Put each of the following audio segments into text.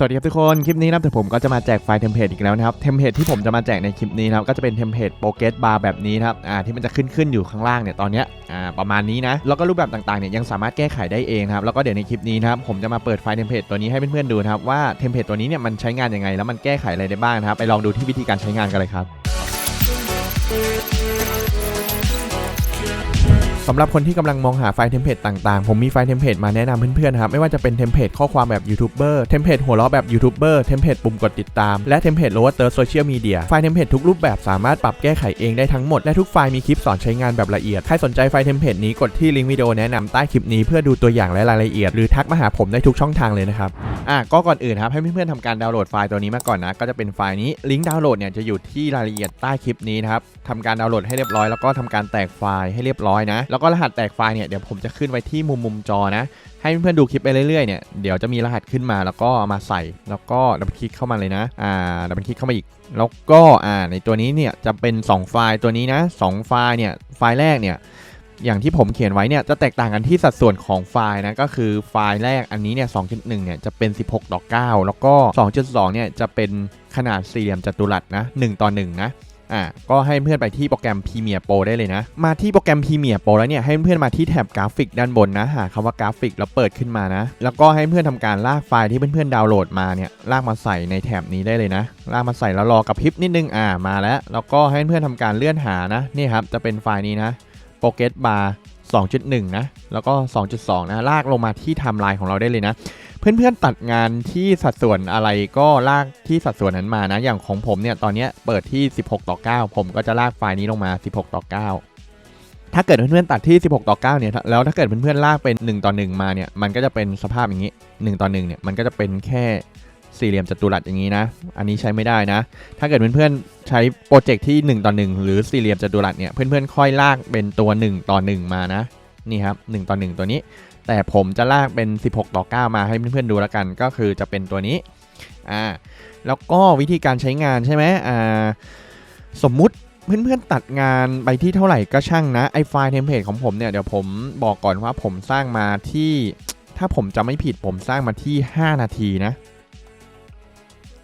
สวัสดีครับทุกคน คลิปนี้นะครับแต่ผมก็จะมาแจกไฟล์เทมเพลตอีกแล้วนะครับ เทมเพลตที่ผมจะมาแจกในคลิปนี้นะครับ ก็จะเป็นเทมเพลตโปรเกสบาร์แบบนี้นะครับ อ่า ที่มันจะขึ้นขึ้นอยู่ข้างล่างเนี่ย ตอนเนี้ย อ่า ประมาณนี้นะ แล้วก็รูปแบบต่างๆเนี่ยยังสามารถแก้ไขได้เองครับ แล้วก็เดี๋ยวในคลิปนี้นะครับ ผมจะมาเปิดไฟล์เทมเพลตตัวนี้ให้เพื่อนๆดูนะครับว่าเทมเพลตตัวนี้เนี่ยมันใช้งานยังไง แล้วมันแก้ไขอะไรได้บ้างนะครับ ไปลองดูที่วิธีการใช้งานกันเลยครับ สำหรับคนที่กำลังมองหาไฟล์เทมเพลตต่างๆ ผมมีไฟล์เทมเพลตมาแนะนำเพื่อนๆนะครับ ไม่ว่าจะเป็นเทมเพลตข้อความแบบยูทูบเบอร์เทมเพลตหัวเราะแบบยูทูบเบอร์เทมเพลตปุ่มกดติดตาม และเทมเพลตโลว์เตอร์โซเชียลมีเดียไฟล์เทมเพลตทุกรูปแบบสามารถปรับแก้ไขเองได้ทั้งหมด และทุกไฟล์มีคลิปสอนใช้งานแบบละเอียด ใครสนใจไฟล์เทมเพลตนี้กดที่ลิงก์วิดีโอแนะนำใต้คลิปนี้เพื่อดูตัวอย่างและรายละเอียด หรือทักมาหาผมได้ทุกช่องทางเลยนะครับอะก็ก่อนอื่นครับให้เพื่อนๆทำการดาวน์โหลดไฟล์ตัวนี้มาก่อนนะก็จะเป็นไฟล์นี้ลิงก์ดาวน์โหลดเนี่ยจะอยู่ที่รายละเอียดใต้คลิปนี้นะครับทำการดาวน์โหลดให้เรียบร้อยแล้วก็ทำการแตกไฟล์ให้เรียบร้อยนะแแล้วก็รหัสแตกไฟล์เนี่ยเดี๋ยวผมจะขึ้นไว้ที่มุมมุมจอนะ ให้เพื่อนๆดูคลิปไปเรื่อยๆเนี่ยเดี๋ยวจะมีรหัสขึ้นมาแล้วก็มาใส่ แล้วก็ดับคลิกเข้ามาเลยนะอ่าดับคลิกเข้ามาอีก แล้วก็อ่าในตัวนี้เนี่ยจะเป็น 2 ไฟล์ตัวนี้นะ2ไฟล์เนี่ยไฟล์แรกเนี่ยอย่างที่ผมเขียนไว้เนี่ยจะแตกต่างกันที่สัดส่วนของไฟล์นะก็คือไฟล์แรกอันนี้เนี่ย2.1เนี่ยจะเป็น 16 ต่อ 9 แล้วก็ 2.2เนี่ยจะเป็นขนาดสี่เหลี่ยมจัตุรัสนะ1ต่อ1นะ อะก็ให้เพื่อนไปที่โปรแกรม Premiere Pro ได้เลยนะ มาที่โปรแกรม Premiere Pro แล้วเนี่ยให้เพื่อนมาที่แท็บกราฟิกด้านบนนะหาคำว่ากราฟิกแล้วเปิดขึ้นมานะ แล้วก็ให้เพื่อนทำการลากไฟล์ที่เพื่อนๆดาวน์โหลดมาเนี่ยลากมาใส่ในแท็บนี้ได้เลยนะ ลากมาใส่แล้วรอกับพริบนิดนึงอ่ามาแล้ว แล้วก็ให้เพื่อนทำการเลื่อนหานะนี่ครับจะเป็นไฟล์นี้นะโปรเกสบาร์2.1 นะ แล้วก็ 2.2 นะ ลากลงมาที่ไทม์ไลน์ของเราได้เลยนะ เพื่อนๆตัดงานที่สัดส่วนอะไรก็ลากที่สัดส่วนนั้นมานะ อย่างของผมเนี่ยตอนนี้เปิดที่ 16 ต่อ 9 ผมก็จะลากไฟล์นี้ลงมา 16 ต่อ 9 ถ้าเกิดเพื่อนๆตัดที่ 16 ต่อ 9 เนี่ย แล้วถ้าเกิดเพื่อนๆลากเป็น 1 ต่อ 1 มาเนี่ย มันก็จะเป็นสภาพอย่างนี้ 1 ต่อ 1 เนี่ย มันก็จะเป็นแค่สี่เหลี่ยมจัตุรัสอย่างนี้นะ อันนี้ใช้ไม่ได้นะ ถ้าเกิดเพื่อนๆใช้โปรเจกต์ที่ 1 ต่อ 1 หรือสี่เหลี่ยมจัตุรัสเนี่ย เพื่อนๆค่อยลากเป็นตัว 1 ต่อ 1 มานะ นี่ครับ1ต่อ 1 ตัวนี้ แต่ผมจะลากเป็น 16 ต่อ 9 มาให้เพื่อนๆดูแล้วกัน ก็คือจะเป็นตัวนี้อ่าแล้วก็วิธีการใช้งานใช่ไหมอ่าสมมุติเพื่อนๆตัดงานไปที่เท่าไหร่ก็ช่างนะไอไฟล์เทมเพลตของผมเนี่ยเดี๋ยวผมบอกก่อนว่าผมสร้างมาที่ถ้าผมจะไม่ผิดผมสร้างมาที่ 5 นาทีนะ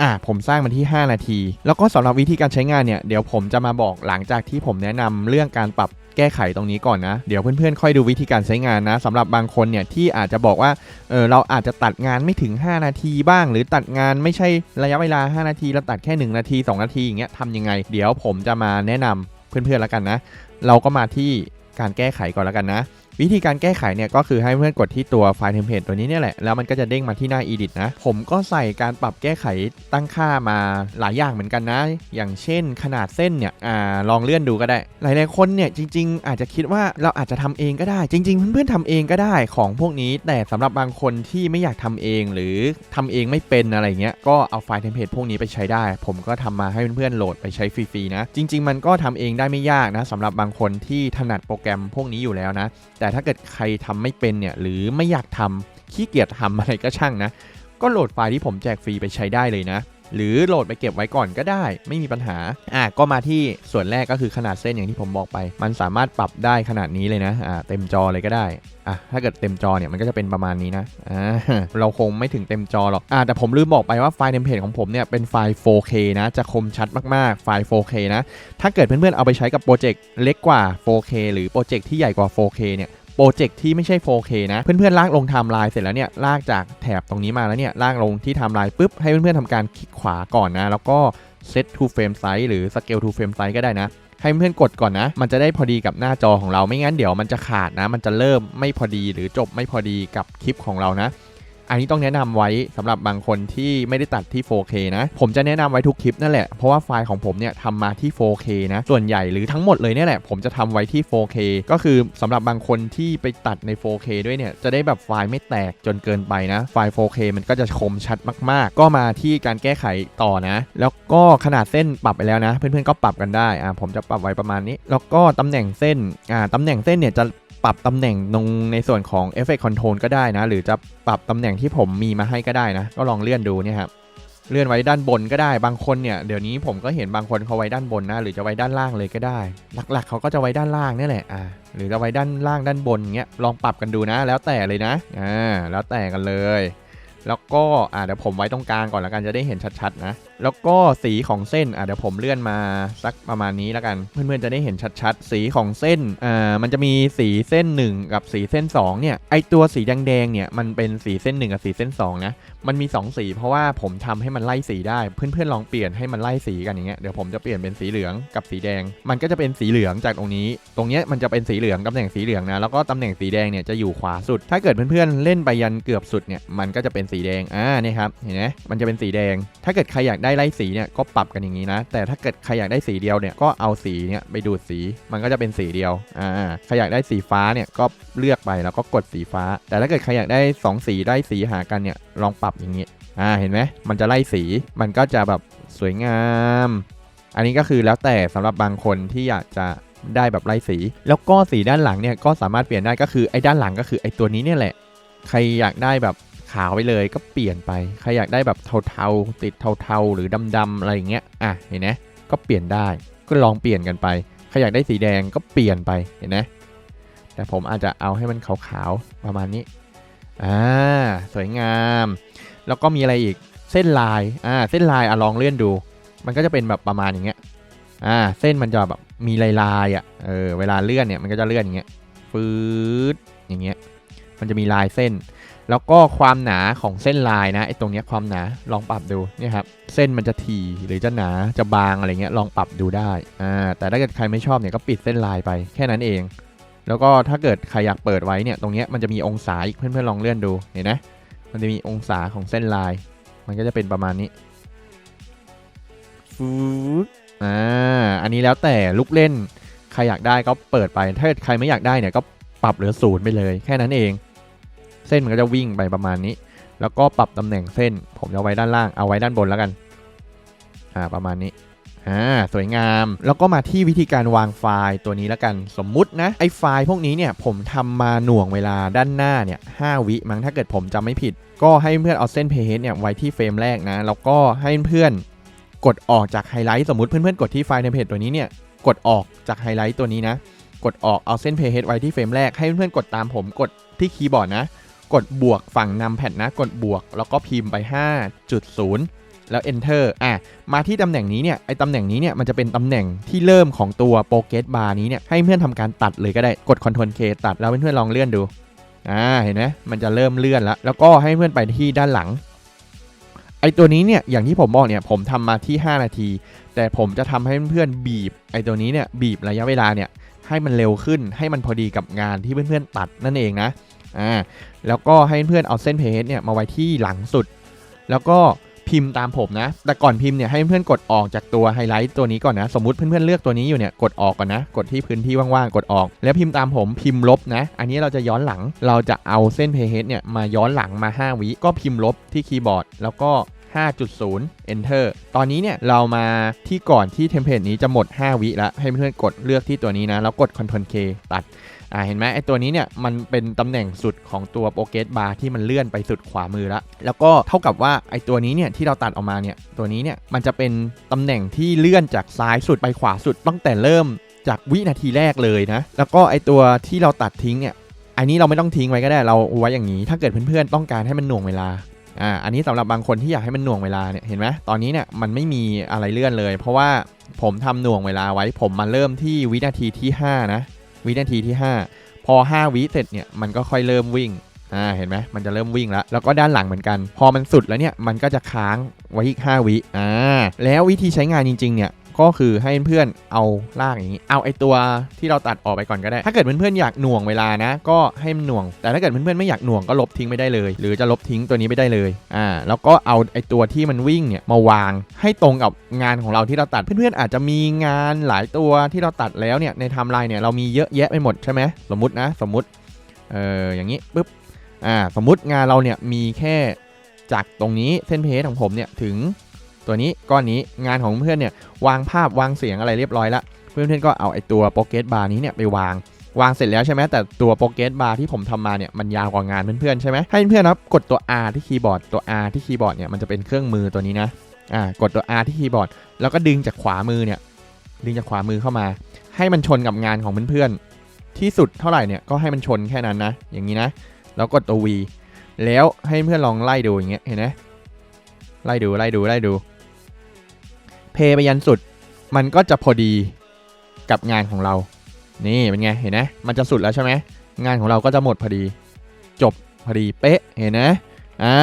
อ่าผมสร้างมาที่ 5 นาที แล้วก็สำหรับวิธีการใช้งานเนี่ยเดี๋ยวผมจะมาบอกหลังจากที่ผมแนะนำเรื่องการปรับ แก้ไขตรงนี้ก่อนนะ เดี๋ยวเพื่อนๆ ค่อยดูวิธีการใช้งานนะสำหรับบางคนเนี่ยที่อาจจะบอกว่าเออเราอาจจะตัดงานไม่ถึง 5 นาทีบ้าง หรือตัดงานไม่ใช่ระยะเวลา 5 นาทีเราตัดแค่ 1 นาที 2 นาทีอย่างเงี้ยทำยังไง เดี๋ยวผมจะมาแนะนำเพื่อนๆแล้วกันนะ เราก็มาที่การแก้ไขก่อนแล้วกันนะ วิธีการแก้ไขเนี่ยก็คือให้เพื่อนกดที่ตัวไฟล์เทมเพลตตัวนี้เนี่ยแหละ แล้วมันก็จะเด้งมาที่หน้า edit นะ ผมก็ใส่การปรับแก้ไขตั้งค่ามาหลายอย่างเหมือนกันนะ อย่างเช่นขนาดเส้นเนี่ยอ่าลองเลื่อนดูก็ได้ หลายๆคนเนี่ยจริง ๆ อาจจะคิดว่าเราอาจจะทำเองก็ได้ จริง ๆ เพื่อนๆทำเองก็ได้ของพวกนี้ แต่สำหรับบางคนที่ไม่อยากทำเองหรือทำเองไม่เป็นอะไรเงี้ยก็เอาไฟล์เทมเพลตพวกนี้ไปใช้ได้ ผมก็ทำมาให้เพื่อนๆโหลดไปใช้ฟรีๆนะ จริง ๆ มันก็ทำเองได้ไม่ยากนะสำหรับบางคนที่ถนัดโปรแกรมพวกนี้อยู่แล้วนะแต่ถ้าเกิดใครทำไม่เป็นเนี่ยหรือไม่อยากทำขี้เกียจทำอะไรก็ช่างนะ ก็โหลดไฟล์ที่ผมแจกฟรีไปใช้ได้เลยนะ หรือโหลดไปเก็บไว้ก่อนก็ได้ไม่มีปัญหาอะก็มาที่ส่วนแรกก็คือขนาดเส้นอย่างที่ผมบอกไป มันสามารถปรับได้ขนาดนี้เลยนะอ่าเต็มจอเลยก็ได้อะถ้าเกิดเต็มจอเนี่ยมันก็จะเป็นประมาณนี้นะอ่าเราคงไม่ถึงเต็มจอหรอกอ่าแต่ผมลืมบอกไปว่าไฟล์เทมเพลตของผมเนี่ยเป็นไฟล์ 4K นะจะคมชัดมากๆไฟล์ 4K นะถ้าเกิดเพื่อนๆเอาไปใช้กับโปรเจกต์เล็กกว่า 4K หรือโปรเจกต์ที่ใหญ่กว่า 4K เนี่ย โปรเจกต์ที่ไม่ใช่ 4K นะ เพื่อนๆ ลากลงไทม์ไลน์เสร็จแล้วเนี่ย ลากจากแถบตรงนี้มาแล้วเนี่ย ลากลงที่ไทม์ไลน์ปุ๊บ ให้เพื่อนๆทำการคลิกขวาก่อนนะ แล้วก็ set to frame size หรือ scale to frame size ก็ได้นะให้เพื่อนกดก่อนนะ มันจะได้พอดีกับหน้าจอของเรา ไม่งั้นเดี๋ยวมันจะขาดนะ มันจะเริ่มไม่พอดีหรือจบไม่พอดีกับคลิปของเรานะ อันนี้ต้องแนะนำไว้สำหรับบางคนที่ไม่ได้ตัดที่ 4K นะ ผมจะแนะนำไว้ทุกคลิปนั่นแหละ เพราะว่าไฟล์ของผมเนี่ยทำมาที่ 4K นะ ส่วนใหญ่หรือทั้งหมดเลยเนี่ยแหละ ผมจะทำไว้ที่ 4K ก็คือสำหรับบางคนที่ไปตัดใน 4K ด้วยเนี่ย จะได้แบบไฟล์ไม่แตกจนเกินไปนะ ไฟล์ 4K มันก็จะคมชัดมาก ๆ ก็มาที่การแก้ไขต่อนะ แล้วก็ขนาดเส้นปรับไปแล้วนะ เพื่อนๆก็ปรับกันได้ อ่า ผมจะปรับไว้ประมาณนี้ แล้วก็ตำแหน่งเส้น อ่าตำแหน่งเส้นเนี่ยจะ ปรับตำแหน่งตรงในส่วนของ Effect Control ก็ได้นะ หรือจะปรับตำแหน่งที่ผมมีมาให้ก็ได้นะ ก็ลองเลื่อนดูเนี่ยครับเลื่อนไว้ด้านบนก็ได้บางคนเนี่ยเดี๋ยวนี้ผมก็เห็นบางคนเขาไว้ด้านบนนะ หรือจะไว้ด้านล่างเลยก็ได้ หลักๆเขาก็จะไว้ด้านล่างนี่แหละอ่าหรือจะไว้ด้านล่างด้านบนเงี้ยลองปรับกันดูนะ แล้วแต่เลยนะอ่าแล้วแต่กันเลย แล้วก็อ่าเดี๋ยวผมไว้ตรงกลางก่อนละกันจะได้เห็นชัดๆนะแล้วก็สีของเส้นอ่าเดี๋ยวผมเลื่อนมาสักประมาณนี้และกัน เพื่อนๆจะได้เห็นชัดๆ สีของเส้นอ่ามันจะมีสีเส้น 1 กับสีเส้น2เนี่ยไอตัวสีแดงๆเนี่ยมันเป็นสีเส้น 1 กับสีเส้น2นะมันมี 2 สีเพราะว่าผมทำให้มันไล่สีได้เพื่อนๆลองเปลี่ยนให้มันไล่สีกันอย่างเงี้ยเดี๋ยวผมจะเปลี่ยนเป็นสีเหลืองกับสีแดง มันก็จะเป็นสีเหลืองจากตรงนี้ ตรงเนี้ยมันจะเป็นสีเหลืองตำแหน่งสีเหลืองนะแล้วก็ตำแหน่งสีแดงเนี่ยจะอยู่ขวาสุด ถ้าเกิดเพื่อนๆเล่นไปยันเกือบสุดเนี่ยมันก็จะเป็นสีแดงอ่านี่ครับเห็นไหมมันจะเป็นสีแดง ถ้าเกิดใครอยากได้ไล่สีเนี่ยก็ปรับกันอย่างนี้นะ แต่ถ้าเกิดใครอยากได้สีเดียวเนี่ยก็เอาสีเนี่ยไปดูดสีมันก็จะเป็นสีเดียวอ่าใครอยากได้สีฟ้าเนี่ยก็เลือกไปแล้วก็กดสีฟ้า แต่ถ้าเกิดใครอยากได้สองสีได้สีหากันเนี่ยลองปรับอย่างนี้อ่าเห็นไหมมันจะไล่สีมันก็จะแบบสวยงาม อันนี้ก็คือแล้วแต่สำหรับบางคนที่อยากจะได้แบบไล่สี แล้วก็สีด้านหลังเนี่ยก็สามารถเปลี่ยนได้ก็คือไอ้ด้านหลังก็คือไอ้ตัวนี้เนี่ยแหละ ใครอยากได้แบบ ขาวไปเลยก็เปลี่ยนไป ใครอยากได้แบบเทาๆติดเทาๆหรือดำๆอะไรอย่างเงี้ยอะเห็นไหมก็เปลี่ยนได้ก็ลองเปลี่ยนกันไป ใครอยากได้สีแดงก็เปลี่ยนไปเห็นไหมแต่ผมอาจจะเอาให้มันขาวๆประมาณนี้อ่าสวยงาม แล้วก็มีอะไรอีกเส้นลายอ่าเส้นลายอะลองเลื่อนดู มันก็จะเป็นแบบประมาณอย่างเงี้ยอ่าเส้นมันจะแบบมีลายลายอะเออเวลาเลื่อนเนี่ยมันก็จะเลื่อนอย่างเงี้ยฟืดอย่างเงี้ยมันจะมีลายเส้น แล้วก็ความหนาของเส้นลายนะไอ้ตรงเนี้ยความหนาลองปรับดูเนี่ยครับเส้นมันจะถี่หรือจะหนาจะบางอะไรเงี้ยลองปรับดูได้อ่าแต่ถ้าเกิดใครไม่ชอบเนี่ยก็ปิดเส้นลายไปแค่นั้นเอง แล้วก็ถ้าเกิดใครอยากเปิดไว้เนี่ยตรงเนี้ยมันจะมีองศาอีกเพื่อนๆลองเลื่อนดูเห็นไหมมันจะมีองศาของเส้นลาย มันก็จะเป็นประมาณนี้ฟูดอ่าอันนี้แล้วแต่ลูกเล่น ใครอยากได้ก็เปิดไปถ้าเกิดใครไม่อยากได้เนี่ยก็ปรับเหลือศูนย์ไปเลยแค่นั้นเอง เส้นมันก็จะวิ่งไปประมาณนี้ แล้วก็ปรับตำแหน่งเส้น ผมจะไว้ด้านล่างเอาไว้ด้านบนแล้วกันอ่าประมาณนี้อ่าสวยงาม แล้วก็มาที่วิธีการวางไฟล์ตัวนี้แล้วกัน สมมุตินะไอ้ไฟล์พวกนี้เนี่ยผมทำมาหน่วงเวลาด้านหน้าเนี่ย5วิมั้งถ้าเกิดผมจำไม่ผิด ก็ให้เพื่อนเอาเส้นเพจเนี่ยไว้ที่เฟรมแรกนะ แล้วก็ให้เพื่อนกดออกจากไฮไลท์สมมติเพื่อนๆกดที่ไฟล์ในเพจตัวนี้เนี่ยกดออกจากไฮไลท์ตัวนี้นะ กดออกเอาเส้นเพจไว้ที่เฟรมแรกให้เพื่อนๆกดตามผมกดที่คีย์บอร์ดนะ กดบวกฝั่งนำแพดนนะกดบวก แล้วก็พิมพ์ไป 5.0 แล้ว enter อะมาที่ตำแหน่งนี้เนี่ยไอตำแหน่งนี้เนี่ยมันจะเป็นตำแหน่งที่เริ่มของตัวโปรเกตบาร์นี้เนี่ยให้เพื่อนทำการตัดเลยก็ได้กด Ctrl K ตัดแล้วเพื่อนๆลองเลื่อนดูอ่าเห็นไหมมันจะเริ่มเลื่อนแล้วแล้วก็ให้เพื่อนไปที่ด้านหลังไอตัวนี้เนี่ยอย่างที่ผมบอกเนี่ยผมทำมาที่ 5 นาที แต่ผมจะทำให้เพื่อนๆบีบไอตัวนี้เนี่ยบีบระยะเวลาเนี่ยให้มันเร็วขึ้นให้มันพอดีกับงานที่เพื่อนๆตัดนั่นเองนะ อ่าแล้วก็ให้เพื่อนเอาเส้นเพจเนี่ยมาไว้ที่หลังสุด แล้วก็พิมพ์ตามผมนะ แต่ก่อนพิมพ์เนี่ยให้เพื่อนกดออกจากตัวไฮไลท์ตัวนี้ก่อนนะ สมมติเพื่อนๆเลือกตัวนี้อยู่เนี่ย กดออกก่อนนะ กดที่พื้นที่ว่างๆ กดออก แล้วพิมพ์ตามผมพิมพ์ลบนะ อันนี้เราจะย้อนหลัง เราจะเอาเส้นเพจเนี่ยมาย้อนหลังมา 5 วิก็พิมพ์ลบที่คีย์บอร์ด แล้วก็ 5.0 enter ตอนนี้เนี่ยเรามาที่ก่อนที่เทมเพลตนี้จะหมด 5 วิแล้วให้เพื่อนๆกดเลือกที่ตัวนี้นะ แล้วกด Ctrl K ตัด อ่าเห็นไหมไอตัวนี้เนี่ยมันเป็นตำแหน่งสุดของตัวโปรเกตบาร์ที่มันเลื่อนไปสุดขวามือล้วแล้วก็เท่ากับว่าไอตัวนี้เนี่ยที่เราตัดออกมาเนี่ยตัวนี้เนี่ยมันจะเป็นตำแหน่งที่เลื่อนจากซ้ายสุดไปขวาสุดตั้งแต่เริ่มจากวินาทีแรกเลยนะ แล้วก็ไอตัวที่เราตัดทิ้งเนี่ยอันนี้เราไม่ต้องทิ้งไว้ก็ได้เราไว้อย่างนี้ ถ้าเกิดเพื่อนๆต้องการให้มันหน่วงเวลาอ่าอันนี้สำหรับบางคนที่อยากให้มันหน่วงเวลาเนี่ยเห็นไหมตอนนี้เนี่ยมันไม่มีอะไรเลื่อนเลย เพราะว่าผมทำหน่วงเวลาไว้ผมมาเริ่มที่วินาทีที่ 5 นะ วินาทีที่ 5 พอ 5 วิเสร็จเนี่ยมันก็ค่อยเริ่มวิ่งอ่าเห็นไหมมันจะเริ่มวิ่งแล้วแล้วก็ด้านหลังเหมือนกัน พอมันสุดแล้วเนี่ยมันก็จะค้างไว้อีก 5 วิอ่าแล้ววิธีใช้งานจริงๆเนี่ย ก็คือให้เพื่อนๆเอาลากอย่างนี้ เอาไอตัวที่เราตัดออกไปก่อนก็ได้ ถ้าเกิดเพื่อนๆอยากหน่วงเวลานะ ก็ให้มันหน่วง แต่ถ้าเกิดเพื่อนๆไม่อยากหน่วงก็ลบทิ้งไม่ได้เลย หรือจะลบทิ้งตัวนี้ไม่ได้เลย อ่า แล้วก็เอาไอตัวที่มันวิ่งเนี่ยมาวางให้ตรงกับงานของเราที่เราตัด เพื่อนๆอาจจะมีงานหลายตัวที่เราตัดแล้วเนี่ยในไทม์ไลน์เนี่ยเรามีเยอะแยะไปหมดใช่ไหมสมมตินะ สมมติ เอออย่างนี้ปุ๊บ อ่า สมมติงานเราเนี่ยมีแค่จากตรงนี้เส้นเพจของผมเนี่ยถึง ตัวนี้ก้อนนี้งานของเพื่อนเนี่ยวางภาพวางเสียงอะไรเรียบร้อยแล้วเพื่อนๆก็เอาไอตัวโปเกตบาร์นี้เนี่ยไปวางวางเสร็จแล้วใช่ไหมแต่ตัวโปรเกตบาร์ที่ผมทำมาเนี่ยมันยาวกว่างานเพื่อนๆใช่ไหมให้เพื่อนๆครับกดตัว R ที่คีย์บอร์ดตัว R ที่คีย์บอร์ดเนี่ยมันจะเป็นเครื่องมือตัวนี้นะอ่ากดตัว R ที่คีย์บอร์ดแล้วก็ดึงจากขวามือเนี่ยดึงจากขวามือเข้ามา ให้มันชนกับงานของเพื่อนๆที่สุดเท่าไหร่เนี่ยก็ให้มันชนแค่นั้นนะ อย่างนี้นะ แล้วกดตัว V แล้วให้เพื่อนลองไล่ดูอย่างเงี้ยเห็นไหมไล่ดูไล่ดูไล่ดู เพย์ไปยันสุด มันก็จะพอดีกับงานของเรา นี่เป็นไงเห็นไหมมันจะสุดแล้วใช่ไหมงานของเราก็จะหมดพอดี จบพอดีเป๊ะเห็นนะอ่า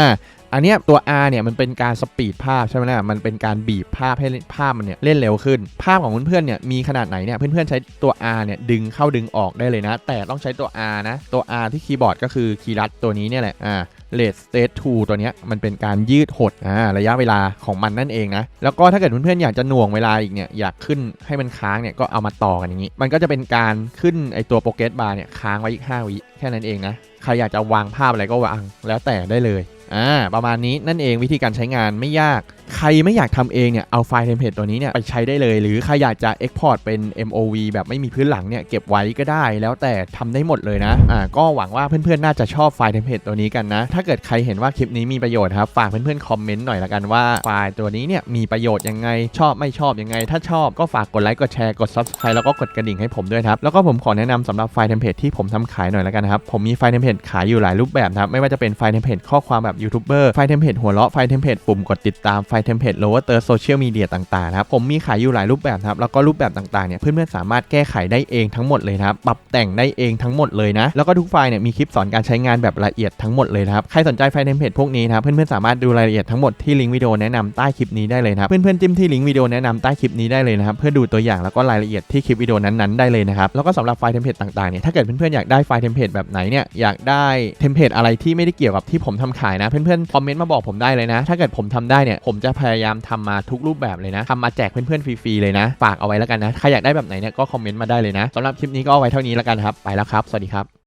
อันเนี้ยตัว R เนี่ยมันเป็นการสปีดภาพใช่ไหมล่ะ มันเป็นการบีบภาพให้ภาพมันเนี่ยเล่นเร็วขึ้น ภาพของเพื่อนๆเนี่ยมีขนาดไหนเนี่ยเพื่อนๆใช้ตัว R เนี่ยดึงเข้าดึงออกได้เลยนะ แต่ต้องใช้ตัว R นะ ตัว R ที่คีย์บอร์ดก็คือคีย์ลัดตัวนี้เนี่ยแหละ อ่า Rate State 2ตัวนี้มันเป็นการยืดหดอ่าระยะเวลาของมันนั่นเองนะ แล้วก็ถ้าเกิดเพื่อนๆอยากจะหน่วงเวลาอีกเนี่ยอยากขึ้นให้มันค้างเนี่ยก็เอามาต่อกันอย่างนี้ มันก็จะเป็นการขึ้นไอตัวโปรเกรสบาร์เนี่ยค้างไว้อีก 5 วิแค่นั้นเองนะใครอยากจะวางภาพอะไรก็วางแล้วแต่ได้เลยอ่าประมาณนี้นั่นเองวิธีการใช้งานไม่ยาก ใครไม่อยากทำเองเนี่ยเอาไฟล์เทมเพลตตัวนี้เนี่ยไปใช้ได้เลย หรือใครอยากจะ Export เป็น MOV แบบไม่มีพื้นหลังเนี่ยเก็บไว้ก็ได้ แล้วแต่ทำได้หมดเลยนะอ่าก็หวังว่าเพื่อนๆน่าจะชอบไฟล์เทมเพลตตัวนี้กันนะ ถ้าเกิดใครเห็นว่าคลิปนี้มีประโยชน์ครับฝากเพื่อนๆคอมเมนต์หน่อยละกันว่าไฟล์ตัวนี้เนี่ยมีประโยชน์ยังไงชอบไม่ชอบยังไง ถ้าชอบก็ฝากกดไลค์กดแชร์กด Subscribe แล้วก็กดกระดิ่งให้ผมด้วยครับแล้วก็ผมขอแนะนำสำหรับไฟล์เทมเพลตที่ผมทำขายหน่อยละกันครับผมมีไฟล์เทมเพลตขายอยู่หลายรูปแบบครับไม่ว่าจะเป็นไฟล์เทมเพลตข้อความแบบยูทูบเบอร์ไฟล์เทมเพลตหัวเราะไฟล์เทมเพลตปุ่มกดติดตามไฟเทมเพลต lower third social media ต่างๆนะครับผมมีขายอยู่หลายรูปแบบครับแล้วก็รูปแบบต่างๆเนี่ยเพื่อนๆสามารถแก้ไขได้เองทั้งหมดเลยครับปรับแต่งได้เองทั้งหมดเลยนะแล้วก็ทุกไฟล์เนี่ยมีคลิปสอนการใช้งานแบบละเอียดทั้งหมดเลยครับใครสนใจไฟล์เทมเพลตพวกนี้นะครับเพื่อนๆสามารถดูรายละเอียดทั้งหมดที่ลิงก์วิดีโอแนะนำใต้คลิปนี้ได้เลยครับเพื่อนๆจิ้มที่ลิงก์วิดีโอแนะนำใต้คลิปนี้ได้เลยนะครับเพื่อดูตัวอย่างแล้วก็รายละเอียดที่คลิปวิดีโอนั้นๆได้เลยนะครับแล้วก็สำหรับไฟล์เทมเพลตต่างๆเนี่ยถ้าเกิดเพื่อนๆอยากได้ไฟล์เทมเพลตแบบไหนเนี่ยอยากได้เทมเพลตอะไรที่ไม่ได้เกี่ยวกับที่ผมทำขายนะเพื่อนๆคอมเมนต์มาบอกผมได้เลยนะ ถ้าเกิดผมทำได้เนี่ยผมจะพยายามทำมาทุกรูปแบบเลยนะทำมาแจกเพื่อนๆฟรีๆเลยนะ ฝากเอาไว้แล้วกันนะ ใครอยากได้แบบไหนเนี่ยก็คอมเมนต์มาได้เลยนะสำหรับคลิปนี้ก็เอาไว้เท่านี้แล้วกันครับ ไปแล้วครับ สวัสดีครับ